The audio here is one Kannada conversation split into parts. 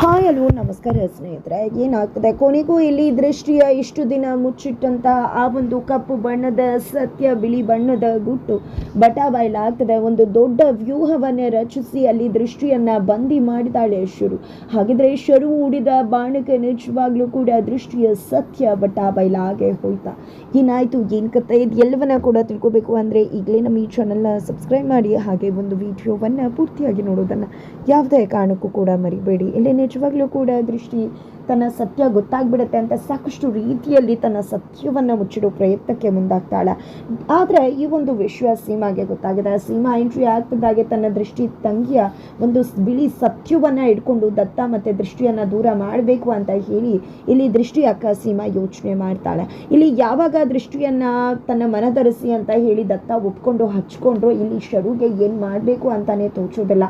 ಹಾಯ್ ಹಲೋ, ನಮಸ್ಕಾರ ಸ್ನೇಹಿತರೆ. ಏನಾಗ್ತದೆ? ಕೊನೆಗೂ ಇಲ್ಲಿ ದೃಷ್ಟಿಯ ಇಷ್ಟು ದಿನ ಮುಚ್ಚಿಟ್ಟಂತ ಆ ಒಂದು ಕಪ್ಪು ಬಣ್ಣದ ಸತ್ಯ, ಬಿಳಿ ಬಣ್ಣದ ಗುಟ್ಟು ಬಟಾಬಯಲಾಗ್ತದೆ ಒಂದು ದೊಡ್ಡ ವ್ಯೂಹವನ್ನೇ ರಚಿಸಿ ಅಲ್ಲಿ ದೃಷ್ಟಿಯನ್ನ ಬಂದಿ ಮಾಡಿದಾಳೆ ಶುರು ಹಾಗಿದ್ರೆ ಶರು ಹೂಡಿದ ಬಾಣಕ್ಕೆ ನಿಜವಾಗ್ಲೂ ಕೂಡ ದೃಷ್ಟಿಯ ಸತ್ಯ ಬಟಾಬಯಲಾಗೆ ಹೋಯ್ತಾ? ಏನಾಯ್ತು? ಏನ್ ಕತೆ ಇದು ಎಲ್ಲವನ್ನ ಕೂಡ ತಿಳ್ಕೊಬೇಕು ಅಂದ್ರೆ ಈಗಲೇ ನಮ್ಮ ಈ ಚಾನಲ್ನ ಸಬ್ಸ್ಕ್ರೈಬ್ ಮಾಡಿ, ಹಾಗೆ ಒಂದು ವಿಡಿಯೋವನ್ನ ಪೂರ್ತಿಯಾಗಿ ನೋಡೋದನ್ನ ಯಾವುದೇ ಕಾರಣಕ್ಕೂ ಕೂಡ ಮರಿಬೇಡಿ. ಇಲ್ಲಿ ನಿಜವಾಗ್ಲೂ ಕೂಡ ದೃಷ್ಟಿ ತನ್ನ ಸತ್ಯ ಗೊತ್ತಾಗ್ಬಿಡುತ್ತೆ ಅಂತ ಸಾಕಷ್ಟು ರೀತಿಯಲ್ಲಿ ತನ್ನ ಸತ್ಯವನ್ನು ಮುಚ್ಚಿಡೋ ಪ್ರಯತ್ನಕ್ಕೆ ಮುಂದಾಗ್ತಾಳೆ. ಆದರೆ ಈ ಒಂದು ವಿಷಯ ಸೀಮಾಗೆ ಗೊತ್ತಾಗಿದೆ. ಸೀಮಾ ಎಂಟ್ರಿ ಆಗ್ತಿದ್ದಾಗೆ ತನ್ನ ದೃಷ್ಟಿ ತಂಗಿಯ ಒಂದು ಬಿಳಿ ಸತ್ಯವನ್ನು ಇಟ್ಕೊಂಡು ದತ್ತ ಮತ್ತು ದೃಷ್ಟಿಯನ್ನು ದೂರ ಮಾಡಬೇಕು ಅಂತ ಹೇಳಿ ಇಲ್ಲಿ ದೃಷ್ಟಿ ಅಕ್ಕ ಸೀಮಾ ಯೋಚನೆ ಮಾಡ್ತಾಳೆ. ಇಲ್ಲಿ ಯಾವಾಗ ದೃಷ್ಟಿಯನ್ನು ತನ್ನ ಮನದರಿಸಿ ಅಂತ ಹೇಳಿ ದತ್ತ ಒಪ್ಕೊಂಡು ಹಚ್ಕೊಂಡ್ರು ಇಲ್ಲಿ ಶರುಗೆ ಏನು ಮಾಡಬೇಕು ಅಂತಾನೆ ತೋಚೋದಿಲ್ಲ.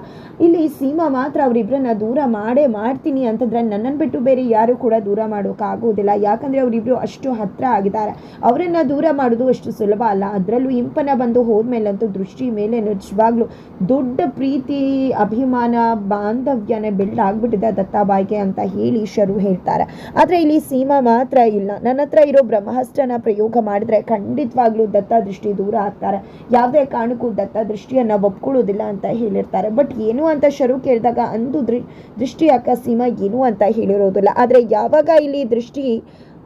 ಇಲ್ಲಿ ಸೀಮಾ ಮಾತ್ರ ಅವರಿಬ್ಬರನ್ನ ದೂರ ಮಾಡೇ ಮಾಡ್ತೀನಿ ಅಂತಂದ್ರೆ ನನ್ನನ್ನು ಬಿಟ್ಟು ಬೇರೆ ಯಾರು ಕೂಡ ದೂರ ಮಾಡೋಕ್ಕಾಗೋದಿಲ್ಲ ಯಾಕಂದ್ರೆ ಅವರಿಬ್ಬರು ಅಷ್ಟು ಹತ್ರ ಆಗಿದ್ದಾರೆ. ಅವರನ್ನು ದೂರ ಮಾಡೋದು ಅಷ್ಟು ಸುಲಭ ಅಲ್ಲ. ಅದರಲ್ಲೂ ಇಂಪನ ಬಂದು ಹೋದ್ಮೇಲಂತೂ ದೃಷ್ಟಿ ಮೇಲೆ ನಿಜವಾಗ್ಲೂ ದೊಡ್ಡ ಪ್ರೀತಿ, ಅಭಿಮಾನ, ಬಾಂಧವ್ಯನೇ ಬಿಲ್ಡ್ ಆಗಿಬಿಟ್ಟಿದೆ ದತ್ತಾಬಾಯಿಗೆ ಅಂತ ಹೇಳಿ ಶರು ಹೇಳ್ತಾರೆ. ಆದರೆ ಇಲ್ಲಿ ಸೀಮಾ ಮಾತ್ರ ಇಲ್ಲ. ನನ್ನ ಹತ್ರ ಇರೋ ಬ್ರಹ್ಮಾಸ್ತ್ರನ ಪ್ರಯೋಗ ಮಾಡಿದ್ರೆ ಖಂಡಿತವಾಗ್ಲೂ ದತ್ತ ದೃಷ್ಟಿ ದೂರ ಆಗ್ತಾರೆ. ಯಾವುದೇ ಕಾರಣಕ್ಕೂ ದತ್ತ ದೃಷ್ಟಿಯನ್ನ ಒಪ್ಕೊಳ್ಳೋದಿಲ್ಲ ಅಂತ ಹೇಳಿರ್ತಾರೆ. ಬಟ್ ಏನು ಅಂತ ಶರು ಕೇಳಿದಾಗ ಅಂದು ದೃಷ್ಟಿ ಸೀಮಾ ಏನು ಅಂತ ಹೇಳಿರೋದಿಲ್ಲ ಆದರೆ ಯಾವಾಗ ಇಲ್ಲಿ ದೃಷ್ಟಿ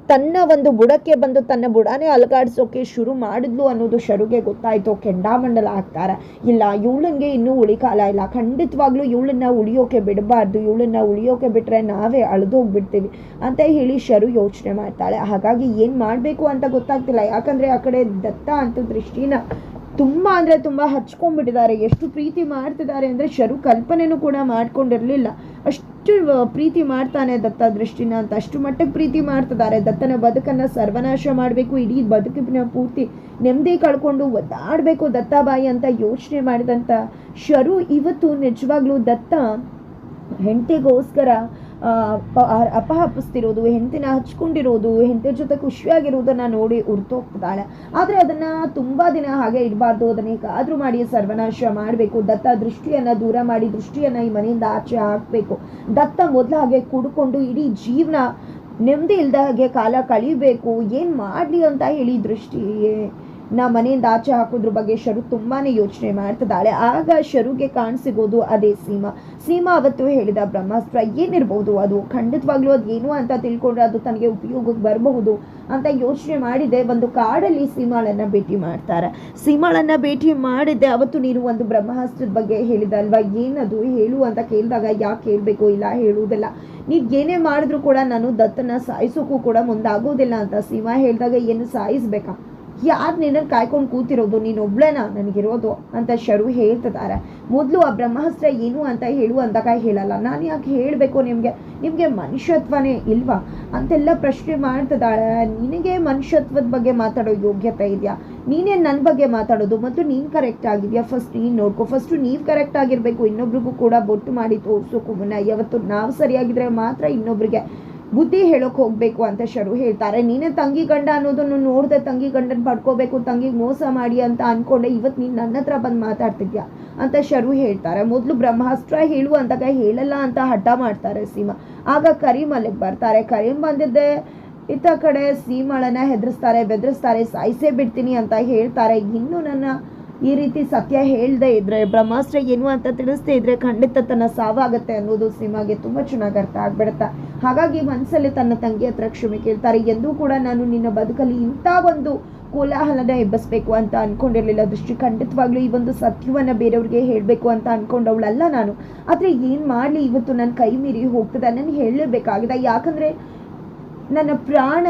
ತನ್ನ ಒಂದು ಬುಡಕ್ಕೆ ಬಂದು ತನ್ನ ಬುಡನೇ ಅಲಗಾಡಿಸೋಕೆ ಶುರು ಮಾಡಿದ್ಲು ಅನ್ನೋದು ಶರುಗೆ ಗೊತ್ತಾಯಿತು. ಕೆಂಡಾಮಂಡಲ ಆಗ್ತಾರೆ. ಇಲ್ಲ ಇವಳನ್ಗೆ ಇನ್ನೂ ಉಳಿಕಾಲ ಇಲ್ಲ. ಖಂಡಿತವಾಗ್ಲೂ ಇವಳನ್ನ ಉಳಿಯೋಕೆ ಬಿಡಬಾರ್ದು. ಇವಳನ್ನ ಉಳಿಯೋಕೆ ಬಿಟ್ರೆ ನಾವೇ ಅಳ್ದೋಗ್ಬಿಡ್ತೀವಿ ಅಂತ ಹೇಳಿ ಶರು ಯೋಚನೆ ಮಾಡ್ತಾಳೆ. ಹಾಗಾಗಿ ಏನು ಮಾಡಬೇಕು ಅಂತ ಗೊತ್ತಾಗ್ತಿಲ್ಲ. ಯಾಕಂದ್ರೆ ಆ ಕಡೆ ದತ್ತ ಅಂತ ದೃಷ್ಟಿನ ತುಂಬ ಅಂದರೆ ತುಂಬ ಹಚ್ಕೊಂಡ್ಬಿಟ್ಟಿದ್ದಾರೆ. ಎಷ್ಟು ಪ್ರೀತಿ ಮಾಡ್ತಿದ್ದಾರೆ ಅಂದರೆ ಶರು ಕಲ್ಪನೆನೂ ಕೂಡ ಮಾಡ್ಕೊಂಡಿರಲಿಲ್ಲ. ಅಷ್ಟು ಪ್ರೀತಿ ಮಾಡ್ತಾನೆ ದತ್ತ ದೃಷ್ಟಿನ ಅಂತ. ಅಷ್ಟು ಮಟ್ಟಕ್ಕೆ ಪ್ರೀತಿ ಮಾಡ್ತಿದ್ದಾರೆ. ದತ್ತನ ಬದುಕನ್ನು ಸರ್ವನಾಶ ಮಾಡಬೇಕು. ಇಡೀ ಬದುಕಿನ ಪೂರ್ತಿ ನೆಮ್ಮದಿ ಕಳ್ಕೊಂಡು ಒದ್ದಾಡಬೇಕು ದತ್ತಾಬಾಯಿ ಅಂತ ಯೋಚನೆ ಮಾಡಿದಂಥ ಶರು ಇವತ್ತು ನಿಜವಾಗ್ಲೂ ದತ್ತ ಹೆಂಡತಿಗೋಸ್ಕರ ಅಪಹಪಿಸ್ತಿರೋದು ಹೆಂಡತಿನ ಹಚ್ಕೊಂಡಿರೋದು ಹೆಂಡತಿ ಜೊತೆ ಖುಷಿಯಾಗಿರೋದನ್ನ ನೋಡಿ ಉರ್ತೋಗ್ತಿದ್ದಾಳೆ ಆದರೆ ಅದನ್ನ ತುಂಬಾ ದಿನ ಹಾಗೆ ಇಡಬಾರ್ದು, ಅದನ್ನೇ ಕಾದ್ರೂ ಮಾಡಿ ಸರ್ವನಾಶ ಮಾಡಬೇಕು. ದತ್ತ ದೃಷ್ಟಿಯನ್ನ ದೂರ ಮಾಡಿ, ದೃಷ್ಟಿಯನ್ನ ಈ ಮನೆಯಿಂದ ಆಚೆ ಹಾಕಬೇಕು. ದತ್ತ ಮೊದಲ ಹಾಗೆ ಕುಡ್ಕೊಂಡು ಇಡೀ ಜೀವನ ನೆಮ್ಮದಿ ಇಲ್ದ ಹಾಗೆ ಕಾಲ ಕಳಿಬೇಕು. ಏನು ಮಾಡಲಿ ಅಂತ ಹೇಳಿ ದೃಷ್ಟಿ ನಾ ಮನೆಯಿಂದ ಆಚೆ ಹಾಕೋದ್ರ ಬಗ್ಗೆ ಶರು ತುಂಬಾ ಯೋಚನೆ ಮಾಡ್ತಿದ್ದಾಳೆ. ಆಗ ಶರುಗೆ ಕಾಣಿಸಿಗೋದು ಅದೇ ಸೀಮಾ. ಸೀಮಾ ಅವತ್ತು ಹೇಳಿದ ಬ್ರಹ್ಮಾಸ್ತ್ರ ಏನಿರ್ಬೋದು ಅದು? ಖಂಡಿತವಾಗ್ಲೂ ಅದು ಏನು ಅಂತ ತಿಳ್ಕೊಂಡ್ರೆ ಅದು ತನಗೆ ಉಪಯೋಗಕ್ಕೆ ಬರಬಹುದು ಅಂತ ಯೋಚನೆ ಮಾಡಿದೆ. ಒಂದು ಕಾಡಲ್ಲಿ ಸೀಮಾಳನ್ನು ಭೇಟಿ ಮಾಡ್ತಾರೆ. ಸೀಮಾಳನ್ನು ಭೇಟಿ ಮಾಡಿದ್ದೆ ಅವತ್ತು ನೀನು ಒಂದು ಬ್ರಹ್ಮಾಸ್ತ್ರದ ಬಗ್ಗೆ ಹೇಳಿದ ಅಲ್ವಾ ಏನದು? ಹೇಳು ಅಂತ ಕೇಳಿದಾಗ ಯಾಕೆ ಹೇಳಬೇಕು ಇಲ್ಲ ಹೇಳುವುದಿಲ್ಲ. ನೀವು ಏನೇ ಮಾಡಿದ್ರು ಕೂಡ ನಾನು ದತ್ತನ ಸಾಯಿಸೋಕ್ಕೂ ಕೂಡ ಮುಂದಾಗೋದಿಲ್ಲ ಅಂತ ಸೀಮಾ ಹೇಳಿದಾಗ ಏನು ಸಾಯಿಸ್ಬೇಕಾ? ಯಾರು ನಿನ್ನನ್ನು ಕಾಯ್ಕೊಂಡು ಕೂತಿರೋದು, ನೀನು ನನಗೆ ನನಗಿರೋದು ಅಂತ ಶರು ಹೇಳ್ತಿದ್ದಾರೆ ಮೊದಲು ಆ ಬ್ರಹ್ಮಾಸ್ತ್ರ ಏನು ಅಂತ ಹೇಳು ಅಂದಾಗ ಹೇಳಲ್ಲ. ನಾನು ಯಾಕೆ ಹೇಳಬೇಕು ನಿಮಗೆ? ನಿಮಗೆ ಮನುಷ್ಯತ್ವನೇ ಇಲ್ವಾ? ಅಂತೆಲ್ಲ ಪ್ರಶ್ನೆ ಮಾಡ್ತಿದ್ದಾಳೆ ನಿನಗೆ ಮನುಷ್ಯತ್ವದ ಬಗ್ಗೆ ಮಾತಾಡೋ ಯೋಗ್ಯತೆ ಇದೆಯಾ? ನೀನೇ ನನ್ನ ಬಗ್ಗೆ ಮಾತಾಡೋದು ಮತ್ತು ನೀನು ಕರೆಕ್ಟ್ ಆಗಿದೆಯಾ? ಫಸ್ಟ್ ನೀನು ನೋಡ್ಕೊ. ಫಸ್ಟು ನೀವು ಕರೆಕ್ಟ್ ಆಗಿರಬೇಕು. ಇನ್ನೊಬ್ರಿಗೂ ಕೂಡ ಬೊಟ್ಟು ಮಾಡಿ ತೋರಿಸೋಕು ಮುನ್ನ. ಯಾವತ್ತು ನಾವು ಸರಿಯಾಗಿದ್ರೆ ಮಾತ್ರ ಇನ್ನೊಬ್ರಿಗೆ ಬುದ್ಧಿ ಹೇಳೋಕೆ ಹೋಗಬೇಕು ಅಂತ ಶರು ಹೇಳ್ತಾರೆ. ನೀನೇ ತಂಗಿ ಗಂಡ ಅನ್ನೋದನ್ನು ನೋಡ್ದೆ ತಂಗಿ ಗಂಡನ ಪಡ್ಕೋಬೇಕು, ತಂಗಿಗೆ ಮೋಸ ಮಾಡಿ ಅಂತ ಅನ್ಕೊಂಡೆ ಇವತ್ತು ನೀನು ನನ್ನ ಹತ್ರ ಬಂದು ಮಾತಾಡ್ತಿದ್ಯಾ ಅಂತ ಶರು ಹೇಳ್ತಾರೆ. ಮೊದಲು ಬ್ರಹ್ಮಾಸ್ತ್ರ ಹೇಳು ಅಂದಾಗ ಹೇಳಲ್ಲ ಅಂತ ಹಠ ಮಾಡ್ತಾರೆ ಸೀಮಾ. ಆಗ ಕರೀಮ್ ಅಲ್ಲಿಗೆ ಬರ್ತಾರೆ. ಕರೀಮ್ ಬಂದಿದ್ದೆ, ಇತ್ತ ಕಡೆ ಸೀಮಾಳನ್ನ ಹೆದರಿಸ್ತಾರೆ, ಬೆದರಿಸ್ತಾರೆ, ಸಾಯಿಸೇ ಬಿಡ್ತೀನಿ ಅಂತ ಹೇಳ್ತಾರೆ. ಇನ್ನು ನನ್ನ ಈ ರೀತಿ ಸತ್ಯ ಹೇಳದೇ ಇದ್ರೆ, ಬ್ರಹ್ಮಾಸ್ತ್ರ ಏನು ಅಂತ ತಿಳಿಸ್ದೇ ಇದ್ರೆ ಖಂಡಿತ ತನ್ನ ಸಾವಾಗತ್ತೆ ಅನ್ನೋದು ಸಿನಿಮಾಗೆ ತುಂಬ ಚೆನ್ನಾಗಿ ಅರ್ಥ ಆಗ್ಬಿಡುತ್ತೆ. ಹಾಗಾಗಿ ಮನಸ್ಸಲ್ಲಿ ತನ್ನ ತಂಗಿ ಹತ್ರ ಕ್ಷಮೆ ಕೇಳ್ತಾರೆ. ಎಂದೂ ಕೂಡ ನಾನು ನಿನ್ನ ಬದುಕಲ್ಲಿ ಇಂಥ ಒಂದು ಕೋಲಾಹಲನ ಎಬ್ಬಿಸ್ಬೇಕು ಅಂತ ಅನ್ಕೊಂಡಿರ್ಲಿಲ್ಲ. ದೃಷ್ಟಿ ಖಂಡಿತವಾಗ್ಲೂ ಈ ಒಂದು ಸತ್ಯವನ್ನ ಬೇರೆಯವ್ರಿಗೆ ಹೇಳಬೇಕು ಅಂತ ಅನ್ಕೊಂಡವಳಲ್ಲ ನಾನು. ಆದರೆ ಏನು ಮಾಡಲಿ? ಇವತ್ತು ನನ್ನ ಕೈ ಮೀರಿ ಹೋಗ್ತದೆ. ನಾನು ಹೇಳಲೇಬೇಕಾಗಿದೆ. ಯಾಕಂದರೆ ನನ್ನ ಪ್ರಾಣ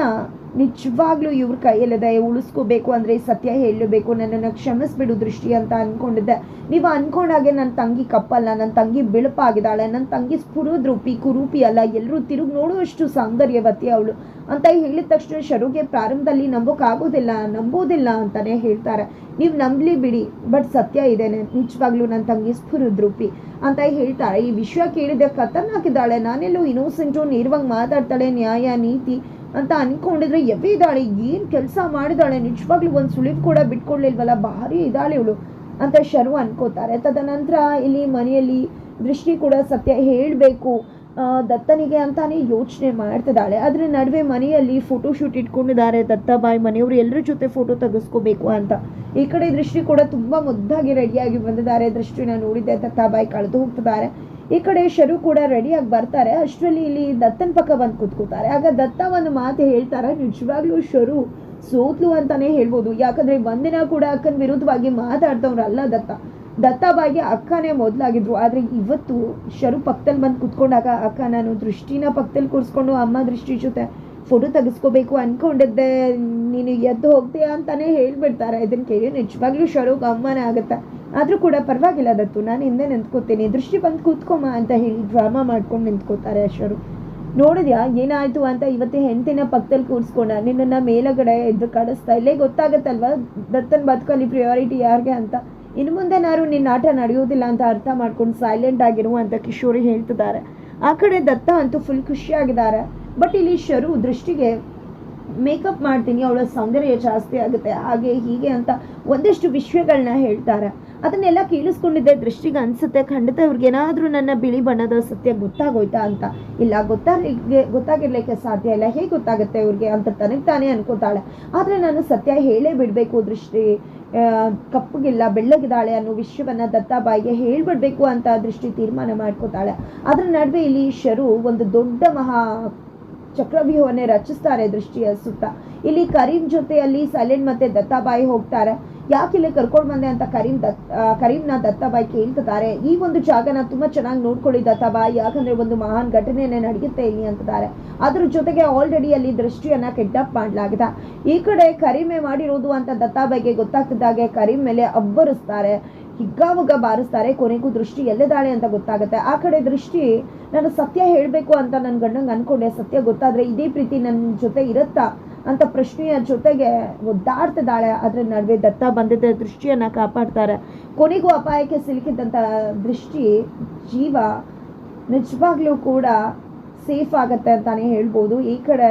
ನಿಜವಾಗ್ಲೂ ಇವ್ರ ಕೈಯಲ್ಲಿದೆ ಉಳಿಸ್ಕೋಬೇಕು ಅಂದರೆ ಸತ್ಯ ಹೇಳಬೇಕು, ನನ್ನನ್ನು ಕ್ಷಮಿಸ್ಬಿಡು ದೃಷ್ಟಿ ಅಂತ ಅನ್ಕೊಂಡಿದ್ದೆ. ನೀವು ಅಂದ್ಕೊಂಡಾಗೆ ನನ್ನ ತಂಗಿ ಕಪ್ಪಲ್ಲ ನನ್ನ ತಂಗಿ ಬಿಳುಪಾಗಿದ್ದಾಳೆ ನನ್ನ ತಂಗಿ ಸ್ಫುರದ್ರೂಪಿ, ಕುರೂಪಿ ಅಲ್ಲ ಎಲ್ಲರೂ ತಿರುಗಿ ನೋಡುವಷ್ಟು ಸೌಂದರ್ಯವತಿ ಅವಳು ಅಂತ ಹೇಳಿದ ತಕ್ಷಣ ಶರುಗೆ ಪ್ರಾರಂಭದಲ್ಲಿ ನಂಬೋಕ್ಕಾಗೋದಿಲ್ಲ, ನಂಬೋದಿಲ್ಲ ಅಂತಲೇ ಹೇಳ್ತಾರೆ. ನೀವು ನಂಬಲಿ ಬಿಡಿ, ಬಟ್ ಸತ್ಯ ಇದೇನೆ, ನಿಜವಾಗ್ಲೂ ನನ್ನ ತಂಗಿ ಸ್ಫುರದ್ರೂಪಿ ಅಂತ ಹೇಳ್ತಾರೆ. ಈ ವಿಷಯ ಕೇಳಿದೆ ಖತರ್ನಾಕಿದ್ದಾಳೆ ನಾನೆಲ್ಲೋ ಇನ್ನೋಸೆಂಟು, ನೇರವಾಗಿ ಮಾತಾಡ್ತಾಳೆ, ನ್ಯಾಯ, ನೀತಿ ಅಂತ ಅನ್ಕೊಂಡಿದ್ರೆ ಎವೆ ಇದ್ದಾಳೆ, ಏನು ಕೆಲಸ ಮಾಡಿದಾಳೆ, ನಿಜವಾಗ್ಲೂ ಒಂದು ಸುಳಿವು ಕೂಡ ಬಿಟ್ಕೊಡ್ಲಿಲ್ವಲ್ಲ, ಭಾರಿ ಇದ್ದಾಳೆ ಇವಳು ಅಂತ ಶರು ಅನ್ಕೋತಾರೆ. ತದನಂತರ ಇಲ್ಲಿ ಮನೆಯಲ್ಲಿ ದೃಷ್ಟಿ ಕೂಡ ಸತ್ಯ ಹೇಳಬೇಕು. ದತ್ತನಿಗೆ ಅಂತಾನೆ ಯೋಚನೆ ಮಾಡ್ತಿದ್ದಾಳೆ. ಅದ್ರ ನಡುವೆ ಮನೆಯಲ್ಲಿ ಫೋಟೋ ಶೂಟ್ ಇಟ್ಕೊಂಡಿದ್ದಾರೆ. ದತ್ತಾಬಾಯಿ ಮನೆಯವರು ಎಲ್ಲರ ಜೊತೆ ಫೋಟೋ ತೆಗೆಸ್ಕೋಬೇಕು ಅಂತ. ಈ ಕಡೆ ದೃಷ್ಟಿ ಕೂಡ ತುಂಬಾ ಮುದ್ದಾಗಿ ರೆಡಿಯಾಗಿ ಬಂದಿದ್ದಾರೆ. ದೃಷ್ಟಿನ ನೋಡಿದ್ದೆ ದತ್ತಾಬಾಯಿ ಕಳೆದು ಹೋಗ್ತಿದ್ದಾರೆ. ಈ ಕಡೆ ಶರು ಕೂಡ ರೆಡಿಯಾಗಿ ಬರ್ತಾರೆ. ಅಷ್ಟರಲ್ಲಿ ಇಲ್ಲಿ ದತ್ತನ ಪಕ್ಕ ಬಂದು ಕೂತ್ಕೋತಾರೆ ಆಗ ದತ್ತ ಒಂದು ಮಾತು ಹೇಳ್ತಾರೆ. ನಿಜವಾಗ್ಲೂ ಶರು ಸೋತ್ಲು ಅಂತಾನೆ ಹೇಳ್ಬೋದು. ಯಾಕಂದ್ರೆ ಒಂದಿನ ಕೂಡ ಅಕ್ಕನ ವಿರುದ್ಧವಾಗಿ ಮಾತಾಡ್ತವ್ರಲ್ಲ ದತ್ತ. ದತ್ತ ಬಾಗಿ ಅಕ್ಕನೇ ಮೊದಲಾಗಿದ್ರು. ಆದ್ರೆ ಇವತ್ತು ಶರು ಪಕ್ಕದಲ್ಲಿ ಬಂದು ಕುತ್ಕೊಂಡಾಗ ಅಕ್ಕ ನಾನು ದೃಷ್ಟಿನ ಪಕ್ಕದಲ್ಲಿ ಕೂರಿಸ್ಕೊಂಡು ಅಮ್ಮ ದೃಷ್ಟಿ ಜೊತೆ ಫೋಟೋ ತೆಗೆಸ್ಕೋಬೇಕು ಅನ್ಕೊಂಡಿದ್ದೆ. ನೀನು ಎದ್ದು ಹೋಗ್ತೀಯ ಅಂತಾನೆ ಹೇಳ್ಬಿಡ್ತಾರೆ. ಇದನ್ನ ಕೇಳಿ ನಿಜವಾಗ್ಲೂ ಶರು ಅಮ್ಮನ ಆಗುತ್ತೆ. ಆದ್ರೂ ಕೂಡ ಪರವಾಗಿಲ್ಲ ದತ್ತು. ನಾನು ಹಿಂದೆ ನಿಂತ್ಕೋತೀನಿ. ದೃಷ್ಟಿ ಬಂದು ಕೂತ್ಕೊಮ್ಮ ಅಂತ ಹೇಳಿ ಡ್ರಾಮಾ ಮಾಡ್ಕೊಂಡು ನಿಂತ್ಕೋತಾರೆ ಅಶ್ವರು. ನೋಡಿದ್ಯಾ? ಏನಾಯ್ತು ಅಂತ ಇವತ್ತೇ ಹೆಂಡತಿನ ಪಕ್ಕದಲ್ಲಿ ಕೂರಿಸ್ಕೊಂಡ. ನಿನ್ನನ್ನು ಮೇಲಗಡೆ ಎದ್ದು ಕಾಡಿಸ್ತಾ ಇಲ್ಲೇ ಗೊತ್ತಾಗತ್ತಲ್ವಾ? ದತ್ತನ್ ಬದುಕಲ್ಲಿ ಪ್ರಿಯಾರಿಟಿ ಯಾರಿಗೆ ಅಂತ. ಇನ್ನು ಮುಂದೆ ನಾನು ನಿನ್ನ ಆಟ ನಡೆಯೋದಿಲ್ಲ ಅಂತ ಅರ್ಥ ಮಾಡ್ಕೊಂಡು ಸೈಲೆಂಟ್ ಆಗಿರು ಅಂತ ಕಿಶೋರಿ ಹೇಳ್ತಿದ್ದಾರೆ. ಆ ಕಡೆ ದತ್ತ ಅಂತೂ ಫುಲ್ ಖುಷಿಯಾಗಿದ್ದಾರೆ ಬಟ್ ಇಲ್ಲಿ ಶರು ದೃಷ್ಟಿಗೆ ಮೇಕಪ್ ಮಾಡ್ತೀನಿ, ಅವಳ ಸೌಂದರ್ಯ ಜಾಸ್ತಿ ಆಗುತ್ತೆ, ಹಾಗೆ ಹೀಗೆ ಅಂತ ಒಂದಷ್ಟು ವಿಷಯಗಳನ್ನ ಹೇಳ್ತಾರೆ. ಅದನ್ನೆಲ್ಲ ಕೇಳಿಸ್ಕೊಂಡಿದ್ದೆ ದೃಷ್ಟಿಗೆ ಅನಿಸುತ್ತೆ, ಖಂಡಿತ ಇವ್ರಿಗೇನಾದ್ರೂ ನನ್ನ ಬಿಳಿ ಬಣ್ಣದ ಸತ್ಯ ಗೊತ್ತಾಗೋಯ್ತಾ ಅಂತ. ಇಲ್ಲ ಗೊತ್ತಾಗಿ ಗೊತ್ತಾಗಿರ್ಲಿಕ್ಕೆ ಸಾಧ್ಯ ಇಲ್ಲ, ಹೇಗೆ ಗೊತ್ತಾಗುತ್ತೆ ಇವ್ರಿಗೆ ಅಂತ ತನಗೆ ತಾನೇ ಅನ್ಕೋತಾಳೆ. ಆದರೆ ನಾನು ಸತ್ಯ ಹೇಳೇ ಬಿಡಬೇಕು ದೃಷ್ಟಿ ಕಪ್ಪಗಿಲ್ಲ ಬೆಳ್ಳಗಿದ್ದಾಳೆ ಅನ್ನೋ ವಿಷಯವನ್ನ ದತ್ತಾಬಾಯಿಗೆ ಹೇಳ್ಬಿಡ್ಬೇಕು ಅಂತ ದೃಷ್ಟಿ ತೀರ್ಮಾನ ಮಾಡ್ಕೋತಾಳೆ. ಅದರ ನಡುವೆ ಇಲ್ಲಿ ಶರು ಒಂದು ದೊಡ್ಡ ಮಹಾ ಚಕ್ರವ್ಯೂಹವನ್ನೇ ರಚಿಸ್ತಾರೆ ದೃಷ್ಟಿಯ ಸುತ್ತ. ಇಲ್ಲಿ ಕರೀಂ ಜೊತೆಯಲ್ಲಿ ಸೈಲೆಂಟ್ ಮತ್ತೆ ದತ್ತಾಬಾಯಿ ಹೋಗ್ತಾರೆ. ಯಾಕೆ ಇಲ್ಲಿ ಕರ್ಕೊಂಡು ಬಂದೆ ಅಂತ ಕರೀಂ ದತ್ ಕರೀಂನ ದತ್ತಾಬಾಯಿ ಕೇಳ್ತಿದ್ದಾರೆ. ಈ ಒಂದು ಜಾಗನ ತುಂಬಾ ಚೆನ್ನಾಗಿ ನೋಡ್ಕೊಳ್ಳಿ ದತ್ತಾಬಾಯಿ. ಯಾಕಂದ್ರೆ ಒಂದು ಮಹಾನ್ ಘಟನೆಯನ್ನೇ ನಡೆಯುತ್ತೆ ಇಲ್ಲಿ ಅಂತಿದ್ದಾರೆ. ಅದ್ರ ಜೊತೆಗೆ ಆಲ್ರೆಡಿ ಅಲ್ಲಿ ದೃಷ್ಟಿಯನ್ನ ಕೆಡ್ಡಪ್ ಮಾಡಲಾಗಿದೆ. ಈ ಕಡೆ ಕರೀಮೆ ಮಾಡಿರೋದು ಅಂತ ದತ್ತಾಬಾಯಿಗೆ ಗೊತ್ತಾಗ್ತಿದ್ದಾಗೆ ಕರೀಂ ಮೇಲೆ ಅಬ್ಬರಿಸ್ತಾರೆ. ಹಿಗ್ಗಾಮುಗ್ಗ ಬಾರಿಸ್ತಾರೆ. ಕೊನೆಗೂ ದೃಷ್ಟಿ ಎಲ್ಲಿದ್ದಾಳೆ ಅಂತ ಗೊತ್ತಾಗುತ್ತೆ. ಆ ಕಡೆ ದೃಷ್ಟಿ, ನಾನು ಸತ್ಯ ಹೇಳಬೇಕು ಅಂತ ನನ್ನ ಗಂಡಂಗೆ ಅನ್ಕೊಂಡೆ. ಸತ್ಯ ಗೊತ್ತಾದರೆ ಇದೇ ಪ್ರೀತಿ ನನ್ನ ಜೊತೆ ಇರುತ್ತಾ ಅಂತ ಪ್ರಶ್ನೆಯ ಜೊತೆಗೆ ಒದ್ದಾಡ್ತಿದ್ದಾಳೆ. ಅದರ ನಡುವೆ ದತ್ತ ಬಂದಿದ್ದ ದೃಷ್ಟಿಯನ್ನು ಕಾಪಾಡ್ತಾರೆ. ಕೊನೆಗೂ ಅಪಾಯಕ್ಕೆ ಸಿಲುಕಿದ್ದಂಥ ದೃಷ್ಟಿ ಜೀವ ನಿಜವಾಗ್ಲೂ ಕೂಡ ಸೇಫ್ ಆಗತ್ತೆ ಅಂತಾನೆ ಹೇಳ್ಬೋದು. ಈ ಕಡೆ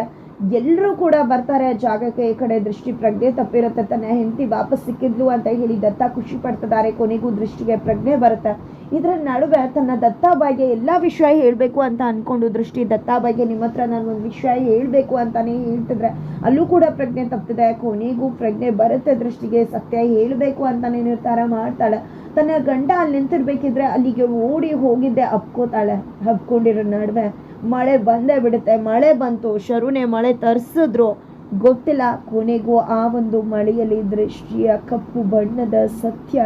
ಎಲ್ಲರೂ ಕೂಡ ಬರ್ತಾರೆ ಜಾಗಕ್ಕೆ, ಈ ಕಡೆ ದೃಷ್ಟಿ ಪ್ರಜ್ಞೆ ತಪ್ಪಿರುತ್ತೆ ತನ್ನ ಹೆಂಡತಿ ವಾಪಸ್ ಸಿಕ್ಕಿದ್ಲು ಅಂತ ಹೇಳಿ ದತ್ತ ಖುಷಿ ಪಡ್ತಿದ್ದಾರೆ, ಕೊನೆಗೂ ದೃಷ್ಟಿಗೆ ಪ್ರಜ್ಞೆ ಬರುತ್ತೆ. ಇದರ ನಡುವೆ ತನ್ನ ದತ್ತಾಬಾಯಿಗೆ ಎಲ್ಲ ವಿಷಯ ಹೇಳಬೇಕು ಅಂತ ಅನ್ಕೊಂಡು ದೃಷ್ಟಿ ದತ್ತಾಬಾಯಿಗೆ, ನಿಮ್ಮ ಹತ್ರ ನಾನು ಒಂದು ವಿಷಯ ಹೇಳಬೇಕು ಅಂತಾನೆ ಹೇಳ್ತಿದ್ರೆ, ಅಲ್ಲೂ ಕೂಡ ಪ್ರಜ್ಞೆ ತಪ್ಪಿದೆ ಕೊನೆಗೂ ಪ್ರಜ್ಞೆ ಬರುತ್ತೆ ದೃಷ್ಟಿಗೆ, ಸತ್ಯ ಹೇಳಬೇಕು ಅಂತಾನೆ ನಿರ್ಧಾರ ಮಾಡ್ತಾಳೆ. ತನ್ನ ಗಂಡ ಅಲ್ಲಿ ನಿಂತಿರ್ಬೇಕಿದ್ರೆ ಅಲ್ಲಿಗೆ ಓಡಿ ಹೋಗಿದ್ದೆ ಹಬ್ಕೋತಾಳೆ ಹಬ್ಕೊಂಡಿರೋ ನಡುವೆ. ಮಳೆ ಬಂದೇ ಬಿಡುತ್ತೆ. ಮಳೆ ಬಂತು, ಶರುನೆ ಮಳೆ ತರಿಸಿದ್ರು. ಗೊತ್ತಿಲ್ಲ, ಕೊನೆಗೂ ಆ ಒಂದು ಮಳೆಯಲ್ಲಿ ದೃಷ್ಟಿಯ ಕಪ್ಪು ಬಣ್ಣದ ಸತ್ಯ,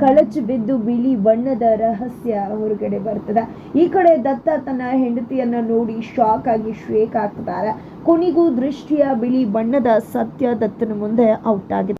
ಕಳಚು ಬಿದ್ದು ಬಿಳಿ ಬಣ್ಣದ ರಹಸ್ಯ ಹೊರಗಡೆ ಬರ್ತದೆ. ಈ ಕಡೆ ದತ್ತ ತನ್ನ ಹೆಂಡತಿಯನ್ನ ನೋಡಿ ಶಾಕ್ ಆಗಿ ಶ್ವೇಕ್ ಆಗ್ತಿದ್ದಾರೆ. ಕೊನೆಗೂ ದೃಷ್ಟಿಯ ಬಿಳಿ ಬಣ್ಣದ ಸತ್ಯ ದತ್ತನ ಮುಂದೆ ಔಟ್ ಆಗಿದೆ.